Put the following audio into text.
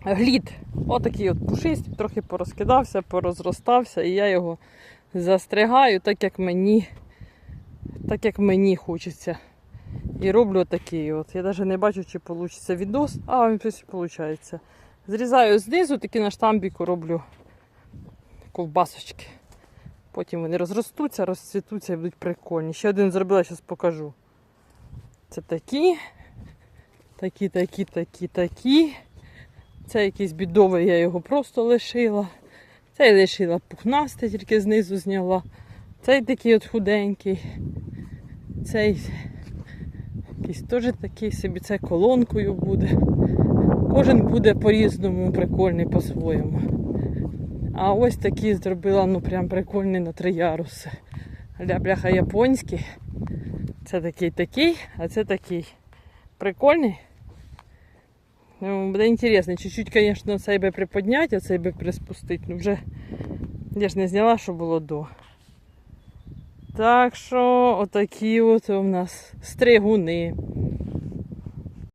глід. Отакий от пушистий, трохи порозкидався, порозростався, і я його застригаю так, як мені, так, як мені хочеться. І роблю такий от. Я навіть не бачу, чи вийде відос. А, він щось виходить. Зрізаю знизу, такі на штамбіку роблю ковбасочки. Потім вони розростуться, розцвітуться і будуть прикольні. Ще один зробила, зараз покажу. Це такі, такі, такі, такі, такі. Це якийсь бідовий, я його просто лишила. Цей лишила пухнасте, тільки знизу зняла. Цей такий от худенький. Цей якийсь теж такий собі, це колонкою буде. Кожен буде по-різному прикольний по-своєму. А ось такі зробила, ну прям прикольний на три яруси. Ля бляха японський. Це такий такий, а це такий. Прикольний. Ну, буде інтересно. Чуть-чуть, звісно, цей би приподняти, а цей приспустити. Ну вже я ж не зняла, що було до. Так що отакі от у нас стригуни.